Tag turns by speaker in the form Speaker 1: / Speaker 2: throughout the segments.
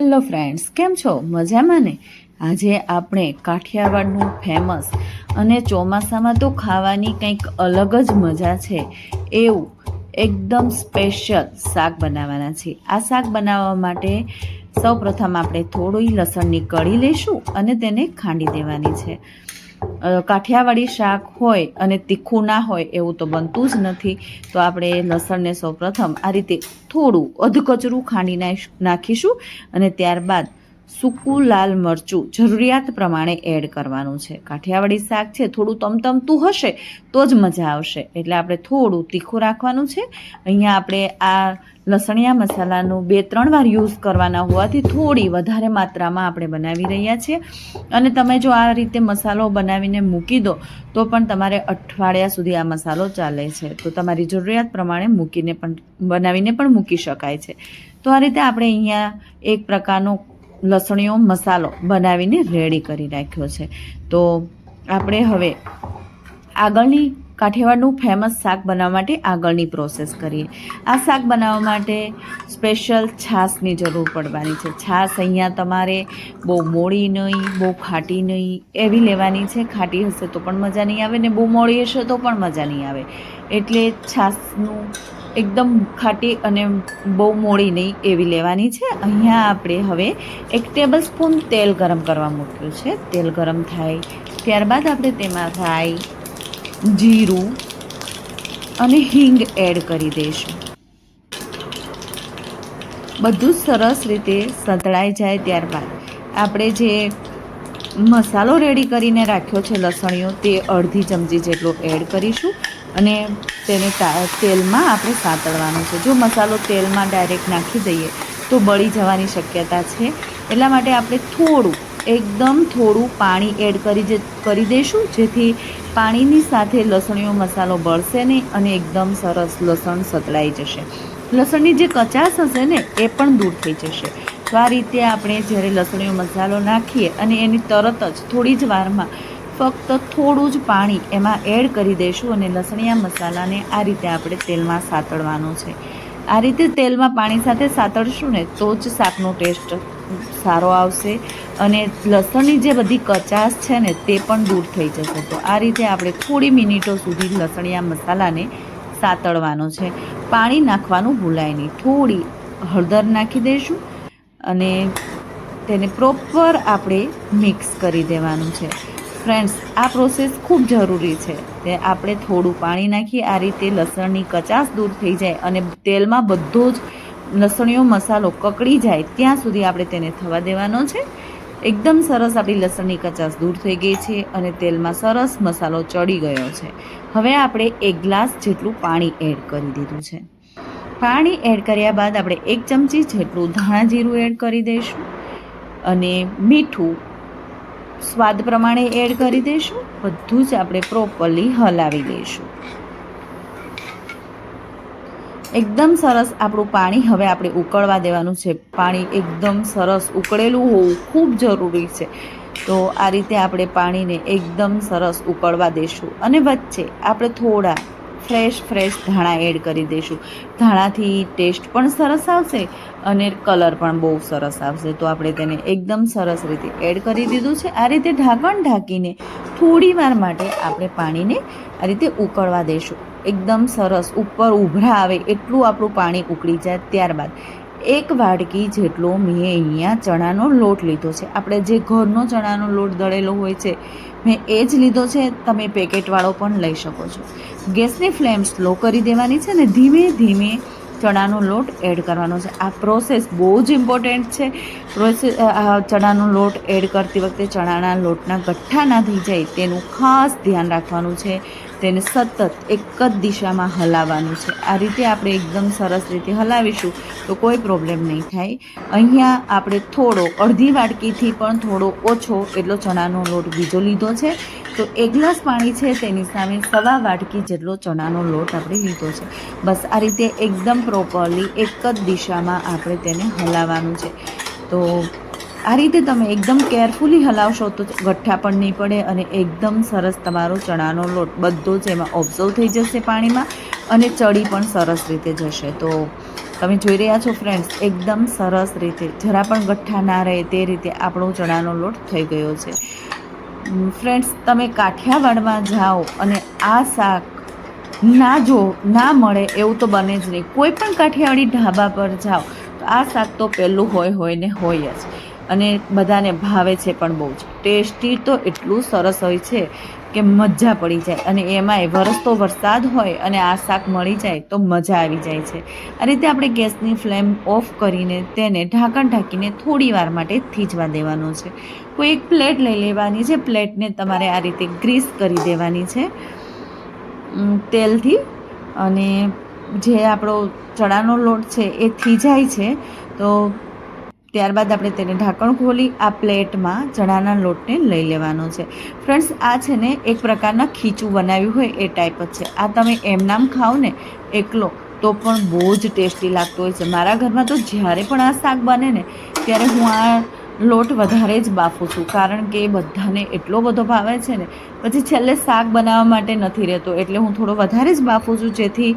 Speaker 1: Hello friends, કેમ છો? મજામાં ને? આજે આપણે કાઠિયાવાડનું ફેમસ અને ચોમાસામાં તો ખાવાની કંઈક અલગ જ મજા છે. એવું એકદમ સ્પેશિયલ શાક બનાવવાના છે. આ શાક બનાવવા માટે સૌપ્રથમ આપણે થોડી લસણની કળી લઈશું અને તેને ખાંડી દેવાની છે. કાઠિયાવાડી શાક હોય અને તીખું ના હોય એવું તો બનતું જ નથી, તો આપણે લસણને સૌપ્રથમ આ રીતે થોડું અધકચરું ખાંડી નાખ- નાખીશું અને ત્યારબાદ સૂકું લાલ મરચું જરૂરિયાત પ્રમાણે એડ કરવાનું છે. કાઠિયાવાડી શાક છે, થોડું તમતમતું હશે તો જ મજા આવશે. એટલે આપણે થોડું તીખું રાખવાનું છે. અહીંયા આપણે આ લસણિયા મસાલાનું બે ત્રણ વાર યુઝ કરવાના હોવાથી થોડી વધારે માત્રામાં આપણે બનાવી રહ્યા છીએ. અને તમે જો આ રીતે મસાલો બનાવીને મૂકી દો, તો પણ તમારે અઠવાડિયા સુધી આ મસાલો ચાલે છે. તો તમારી જરૂરિયાત પ્રમાણે મૂકીને પણ, બનાવીને પણ મૂકી શકાય છે. તો આ રીતે આપણે અહીંયા એક પ્રકારનો લસણીયો મસાલો બનાવીને રેડી કરી રાખ્યો છે. તો આપણે હવે આગળની કાઠિયાવાડનું ફેમસ શાક બનાવવા માટે આગળની પ્રોસેસ કરીએ. આ શાક બનાવવા માટે સ્પેશિયલ છાશની જરૂર પડવાની છે. છાશ અહીંયા તમારે બહુ મોડી નહીં, બહુ ખાટી નહીં, એવી લેવાની છે. ખાટી હશે તો પણ મજા નહીં આવે ને બહુ મોડી હશે તો પણ મજા નહીં આવે. એટલે છાશનું એકદમ ખાટી અને બહુ મોડી નહીં એવી લેવાની છે. અહીંયા આપણે હવે એક ટેબલ સ્પૂન તેલ ગરમ કરવા મૂક્યું છે. તેલ ગરમ થાય ત્યારબાદ આપણે તેમાં રાઈ જીરું અને હિંગ એડ કરી દઈશું. બધું સરસ રીતે સંતળાઈ જાય ત્યારબાદ આપણે જે મસાલો રેડી કરીને રાખ્યો છે લસણીયો, તે અડધી ચમચી જેટલો એડ કરીશું. અને તેને તેલમાં આપણે સાતળવાનું છે. જો મસાલો તેલમાં ડાયરેક્ટ નાખી દઈએ, તો બળી જવાની શક્યતા છે. એટલા માટે આપણે થોડું, એકદમ થોડું પાણી એડ કરી કરી દઈશું, જેથી પાણીની સાથે લસણીઓ મસાલો બળશે નહીં અને એકદમ સરસ લસણ સતળાઈ જશે. લસણની જે કચાશ હશે ને, એ પણ દૂર થઈ જશે. તો આ રીતે આપણે જ્યારે લસણીઓ મસાલો નાખીએ અને એની તરત જ થોડી જ વારમાં ફક્ત થોડું જ પાણી એમાં એડ કરી દઈશું અને લસણિયા મસાલાને આ રીતે આપણે તેલમાં સાતળવાનો છે. આ રીતે તેલમાં પાણી સાથે સાતળશું ને તો જ શાકનો ટેસ્ટ સારો આવશે અને લસણની જે બધી કચાશ છે ને તે પણ દૂર થઈ જશે. તો આ રીતે આપણે થોડી મિનિટો સુધી લસણિયા મસાલાને સાતળવાનો છે. પાણી નાખવાનું ભૂલાય નહીં. થોડી હળદર નાખી દઈશું અને તેને પ્રોપર આપણે મિક્સ કરી દેવાનું છે. ફ્રેન્ડ્સ આ પ્રોસેસ ખૂબ જરૂરી છે તે આપણે થોડું પાણી નાખી, આ રીતે લસણની કચાશ દૂર થઈ જાય અને તેલમાં બધો જ લસણીયો મસાલો કકડી જાય, ત્યાં સુધી આપણે તેને થવા દેવાનો છે. એકદમ સરસ આપણી લસણની કચાશ દૂર થઈ ગઈ છે અને તેલમાં સરસ મસાલો ચડી ગયો છે. હવે આપણે એક ગ્લાસ જેટલું પાણી એડ કરી દીધું છે. પાણી એડ કર્યા બાદ આપણે એક ચમચી જેટલું ધાણા જીરું એડ કરી દઈશું અને મીઠું સ્વાદ પ્રમાણે એડ કરી દઈશું બધું જ આપણે પ્રોપરલી હલાવી લઈશું એકદમ સરસ આપણું પાણી હવે આપણે ઉકળવા દેવાનું છે. પાણી એકદમ સરસ ઉકળેલું હોવું ખૂબ જરૂરી છે. તો આ રીતે આપણે પાણીને એકદમ સરસ ઉકળવા દઈશું અને વચ્ચે આપણે થોડા ફ્રેશ ફ્રેશ ધાણા એડ કરી દઈશું. ધાણાથી ટેસ્ટ પણ સરસ આવશે અને કલર પણ બહુ સરસ આવશે. તો આપણે તેને એકદમ સરસ રીતે એડ કરી દીધું છે. આ રીતે ઢાંકણ ઢાંકીને થોડી વાર માટે આપણે પાણીને આ રીતે ઉકળવા દઈશું. એકદમ સરસ ઉપર ઉભરા આવે એટલું આપણું પાણી ઉકળી જાય ત્યારબાદ. એક વાડકી જેટલો મેં અહીંયા ચણાનો લોટ લીધો છે. આપણે જે ઘરનો ચણાનો લોટ દળેલો હોય છે, મેં એ જ લીધો છે, તમે પેકેટવાળો પણ લઈ શકો છો. ગેસની ફ્લેમ સ્લો કરી દેવાની છે ને ધીમે ધીમે ચણાનો લોટ એડ કરવાનો છે. આ પ્રોસેસ બહુ જ ઇમ્પોર્ટન્ટ છે. પ્રોસેસ ચણાનો લોટ એડ કરતી વખતે ચણાના લોટના ગઠ્ઠા ના થઈ જાય તેનું ખાસ ધ્યાન રાખવાનું છે. તેને સતત એક જ દિશામાં હલાવવાનું છે. આ રીતે આપણે એકદમ સરસ રીતે હલાવીશું તો કોઈ પ્રોબ્લેમ નહીં થાય. અહીંયા આપણે થોડો અડધી વાટકીથી પણ થોડો ઓછો એટલો ચણાનો લોટ બીજો લીધો છે. તો એક ગ્લાસ પાણી છે તેની સામે સવા વાટકી જેટલો ચણાનો લોટ આપણે લીધો છે. બસ આ રીતે એકદમ પ્રોપરલી એક જ દિશામાં આપણે તેને હલાવવાનું છે. તો આ રીતે તમે એકદમ કેરફુલી હલાવશો તો ગઠ્ઠા પણ નહીં પડે અને એકદમ સરસ તમારો ચણાનો લોટ બધો જ એમાં ઓબ્ઝર્વ થઈ જશે પાણીમાં અને ચડી પણ સરસ રીતે જશે. તો તમે જોઈ રહ્યા છો ફ્રેન્ડ્સ એકદમ સરસ રીતે, જરા પણ ગઠ્ઠા ના રહે તે રીતે આપણો ચણાનો લોટ થઈ ગયો છે. ફ્રેન્ડ્સ તમે કાઠિયાવાડમાં જાઓ અને આ શાક ના જો, ના મળે એવું તો બને જ નહીં. કોઈ પણ કાઠિયાવાડી ઢાબા પર જાઓ, તો આ શાક તો પહેલું હોય હોય ને હોય જ. અને બધાને ભાવે છે પણ બહુ જ. ટેસ્ટી તો એટલું સરસ હોય છે કે મજા પડી જાય અને એમાંય વરસતો વરસાદ હોય અને આ શાક મળી જાય તો મજા આવી જાય છે. આ રીતે આપણે ગેસની ફ્લેમ ઓફ કરીને તેને ઢાંકણ ઢાંકીને થોડી વાર માટે થીજવા દેવાનો છે. કોઈ એક પ્લેટ લઈ લેવાની છે. પ્લેટને તમારે આ રીતે ગ્રીસ કરી દેવાની છે. તેલથી અને જે આપણો ચણાનો લોટ છે એ થીજાય છે તો ત્યારબાદ આપણે તેને ઢાંકણ ખોલી આ પ્લેટમાં ચણાના લોટને લઈ લેવાનો છે. ફ્રેન્ડ્સ, આ છે ને એક પ્રકારના ખીચું બનાવ્યું હોય એ ટાઈપ જ છે. આ તમે એમનામ ખાઓ ને એકલો તો પણ બહુ જ ટેસ્ટી લાગતો હોય છે. મારા ઘરમાં તો જ્યારે પણ આ શાક બને ને, ત્યારે હું આ લોટ વધારે જ બાફું છું, કારણ કે બધાને એટલો બધો ભાવે છે ને, પછી છેલ્લે શાક બનાવવા માટે નથી રહેતો, એટલે હું થોડો વધારે જ બાફું છું, જેથી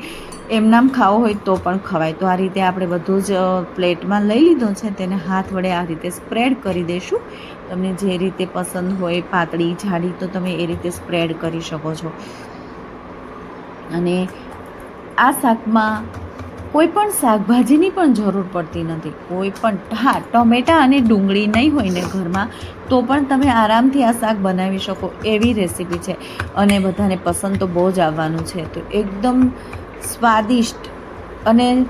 Speaker 1: એમનામ ખાવો હોય તો પણ ખવાય. તો આ રીતે આપણે બધું જ પ્લેટમાં લઈ લીધો છે, તેને હાથ વડે આ રીતે સ્પ્રેડ કરી દઈશું તમને જે રીતે પસંદ હોય, પાતળી, જાડી, તો તમે એ રીતે સ્પ્રેડ કરી શકો છો. અને આ શાકમાં કોઈ પણ શાકભાજીની પણ જરૂર પડતી નથી. કોઈ પણ હા, ટમેટાં અને ડુંગળી નહીં હોય ને ઘરમાં, તો પણ તમે આરામથી આ શાક બનાવી શકો એવી રેસીપી છે. અને બધાને પસંદ તો બહુ જ આવવાનું છે. તો એકદમ સ્વાદિષ્ટ અને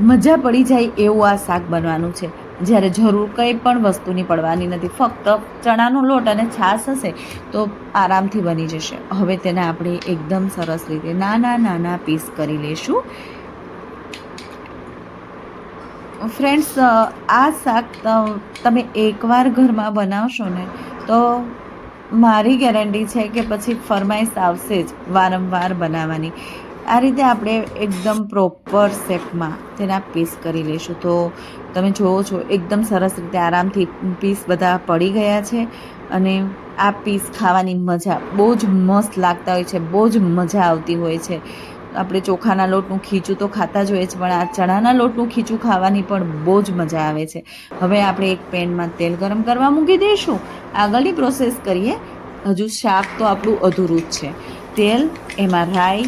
Speaker 1: મજા પડી જાય એવું આ શાક બનવાનું છે. જ્યારે જરૂર કંઈ પણ વસ્તુની પડવાની નથી. ફક્ત ચણાનો લોટ અને છાશ હશે તો આરામથી બની જશે. હવે તેને આપણે એકદમ સરસ રીતે નાના નાના પીસ કરી લઈશું. ફ્રેન્ડ્સ આ શાક તમે એકવાર ઘરમાં બનાવશો ને, તો મારી ગેરંટી છે કે પછી ફરમાઈશ આવશે જ વારંવાર બનાવવાની. આ રીતે આપણે એકદમ પ્રોપર શેપમાં તેના પીસ કરી લઈશું. તો તમે જુઓ છો, એકદમ સરસ રીતે આરામથી પીસ બધા પડી ગયા છે અને આ પીસ ખાવાની મજા બહુ જ મસ્ત લાગતા હોય છે, બહુ જ મજા આવતી હોય છે. આપણે ચોખાના લોટનું ખીચું તો ખાતા જ હોઈએ છીએ, પણ આ ચણાના લોટનું ખીચું ખાવાની પણ બહુ જ મજા આવે છે. હવે આપણે એક પેનમાં તેલ ગરમ કરવા મૂકી દઈશું. આગળની પ્રોસેસ કરીએ. હજુ શાક તો આપણું અધૂરું જ છે. તેલ, એમાં રાઈ,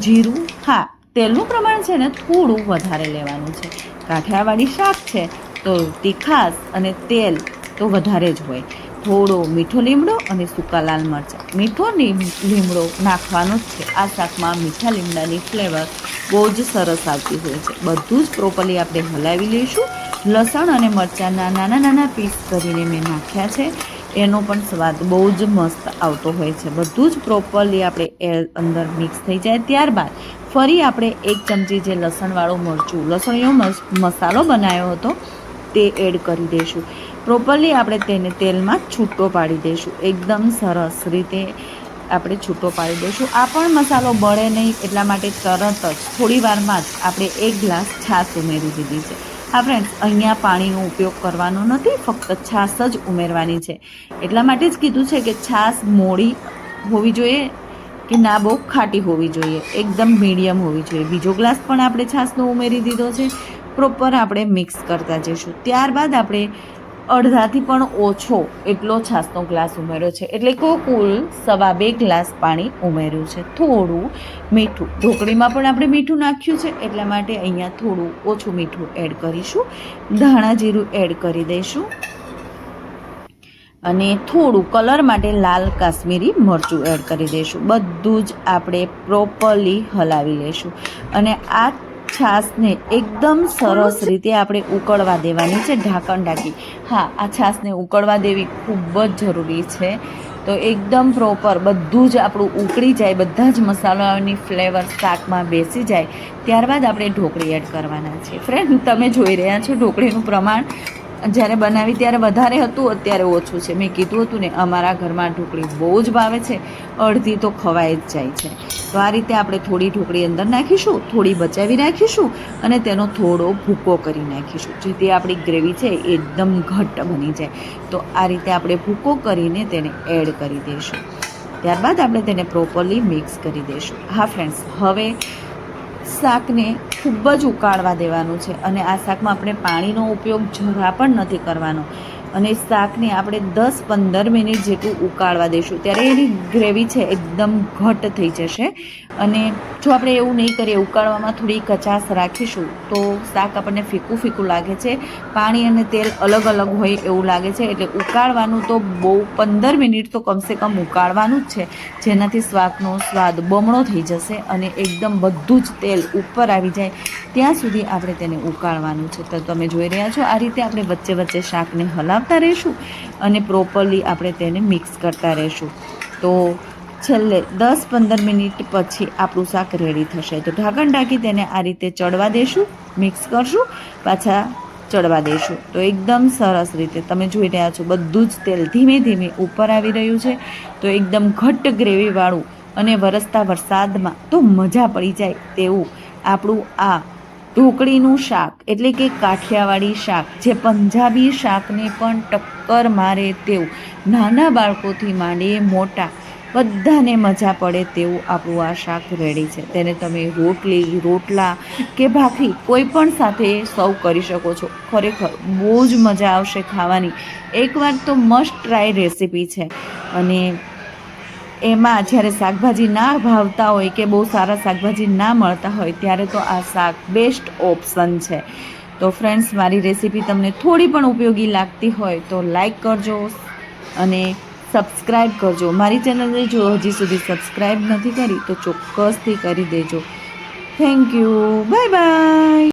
Speaker 1: જીરું, હા, તેલનું પ્રમાણ છે ને થોડું વધારે લેવાનું છે. કાઠિયાવાડી શાક છે, તો તીખાસ અને તેલ તો વધારે જ હોય. થોડો મીઠો લીમડો અને સૂકા લાલ મરચાં. મીઠો લીમ- લીમડો નાખવાનો જ છે. આ શાકમાં મીઠા લીમડાની ફ્લેવર બહુ જ સરસ આવતી હોય છે. બધું જ પ્રોપરલી આપણે હલાવી લઈશું. લસણ અને મરચાંના નાના નાના પીસ કરીને મેં નાખ્યા છે. એનો પણ સ્વાદ બહુ જ મસ્ત આવતો હોય છે. બધું જ પ્રોપરલી આપણે એ અંદર મિક્સ થઈ જાય ત્યારબાદ ફરી આપણે એક ચમચી જે લસણવાળું મરચું, લસણીયો મસ- મસાલો બનાવ્યો હતો તે એડ કરી દઈશું પ્રોપરલી આપણે તેને તેલમાં છૂટો પાડી દઈશું એકદમ સરસ રીતે આપણે છૂટો પાડી દઈશું આ પણ મસાલો બળે નહીં, એટલા માટે તરત જ, થોડી વારમાં જ આપણે એક ગ્લાસ છાશ ઉમેરી દીધી છે. હા ફ્રેન્ડ્સ અહીંયા પાણીનો ઉપયોગ કરવાનો નથી, ફક્ત છાશ જ ઉમેરવાની છે. એટલા માટે જ કીધું છે કે છાશ મોડી હોવી જોઈએ કે ના બહુ ખાટી હોવી જોઈએ. એકદમ મીડિયમ હોવી જોઈએ. બીજો ગ્લાસ પણ આપણે છાશનો ઉમેરી દીધો છે. પ્રોપર આપણે મિક્સ કરતા જઈશું. ત્યારબાદ આપણે અડધાથી પણ ઓછો એટલો છાશનો ગ્લાસ ઉમેર્યો છે. એટલે કે કુલ સવા બે ગ્લાસ પાણી ઉમેર્યું છે. થોડું મીઠું. ઢોકળીમાં પણ આપણે મીઠું નાખ્યું છે. એટલા માટે અહીંયા થોડું ઓછું મીઠું એડ કરીશું. ધાણા જીરું એડ કરી દઈશું. અને થોડું કલર માટે લાલ કાશ્મીરી મરચું એડ કરી દઈશું. બધું જ આપણે પ્રોપરલી હલાવી લઈશું. અને આ છાશને એકદમ સરસ રીતે આપણે ઉકળવા દેવાની છે ઢાંકણ ઢાંકી. હા આ છાશને ઉકળવા દેવી ખૂબ જ જરૂરી છે. તો એકદમ પ્રોપર બધું જ આપણું ઉકળી જાય બધા જ મસાલાઓની ફ્લેવર શાકમાં બેસી જાય. ત્યારબાદ આપણે ઢોકળી એડ કરવાના છે. ફ્રેન્ડ તમે જોઈ રહ્યા છો ઢોકળીનું પ્રમાણ. જ્યારે બનાવી ત્યારે વધારે હતું, અત્યારે ઓછું છે. મેં કીધું હતું ને, અમારા ઘરમાં ઢોકળી બહુ જ ભાવે છે. અડધી તો ખવાય જ જાય છે. તો આ રીતે આપણે થોડી ઢોકળી અંદર નાખીશું, થોડી બચાવી રાખીશું અને તેનો થોડો ભૂકો કરી નાખીશું. જેથી આપણી ગ્રેવી છે એકદમ ઘટ્ટ બની જાય. તો આ રીતે આપણે ભૂકો કરીને તેને એડ કરી દઈશું. ત્યારબાદ આપણે તેને પ્રોપરલી મિક્સ કરી દઈશું. હા, ફ્રેન્ડ્સ, હવે શાકને ખૂબ જ ઉકાળવા દેવાનું છે અને આ શાકમાં આપણે પાણીનો ઉપયોગ જરા પણ નથી કરવાનો. અને શાકને આપણે દસ પંદર મિનિટ જેટલું ઉકાળવા દઈશું. ત્યારે એની ગ્રેવી છે એકદમ ઘટ થઈ જશે. અને જો આપણે એવું નહીં કરીએ, ઉકાળવામાં થોડી કચાશ રાખીશું, તો શાક આપણને ફીકું ફીકું લાગે છે. પાણી અને તેલ અલગ અલગ હોય એવું લાગે છે. એટલે ઉકાળવાનું તો બહુ પંદર મિનિટ તો કમસે કમ ઉકાળવાનું જ છે. જેનાથી શાકનો સ્વાદ બમણો થઈ જશે અને એકદમ બધું જ તેલ ઉપર આવી જાય. ત્યાં સુધી આપણે તેને ઉકાળવાનું છે. તો તમે જોઈ રહ્યા છો, આ રીતે આપણે વચ્ચે વચ્ચે શાકને હલાવતા રહીશું અને પ્રોપરલી આપણે તેને મિક્સ કરતા રહીશું. તો છેલ્લે દસ પંદર મિનિટ પછી આપણું શાક રેડી થશે. તો ઢાંકણ ઢાંકી તેને આ રીતે ચડવા દેશું, મિક્સ કરશું, પાછા ચડવા દઈશું તો એકદમ સરસ રીતે તમે જોઈ રહ્યા છો બધું જ તેલ ધીમે ધીમે ઉપર આવી રહ્યું છે. તો એકદમ ઘટ્ટ ગ્રેવીવાળું અને વરસતા વરસાદમાં તો મજા પડી જાય તેવું આપણું આ ઢોકળીનું શાક, એટલે કે કાઠિયાવાડી શાક, જે પંજાબી શાકને પણ ટક્કર મારે તેવું. નાના બાળકોથી માંડી મોટા, બધાને મજા પડે તેવું આપણું આ શાક રેડી છે. તેને તમે રોટલી, રોટલા કે ભાખરી કોઈ પણ સાથે સર્વ કરી શકો છો. ખરેખર બહુ જ મજા આવશે ખાવાની. એકવાર તો મસ્ટ ટ્રાય રેસીપી છે. અને એમાં જ્યારે શાકભાજી ના ભાવતા હોય કે બહુ સારા શાકભાજી ના મળતા હોય, ત્યારે તો આ શાક બેસ્ટ ઓપ્શન છે. તો ફ્રેન્ડ્સ મારી રેસીપી તમને થોડી પણ ઉપયોગી લાગતી હોય તો લાઈક કરજો અને સબસ્ક્રાઈબ કરજો. મારી ચેનલને જો હજી સુધી સબસ્ક્રાઈબ નથી કરી તો ચોક્કસથી કરી દેજો. Thank you bye bye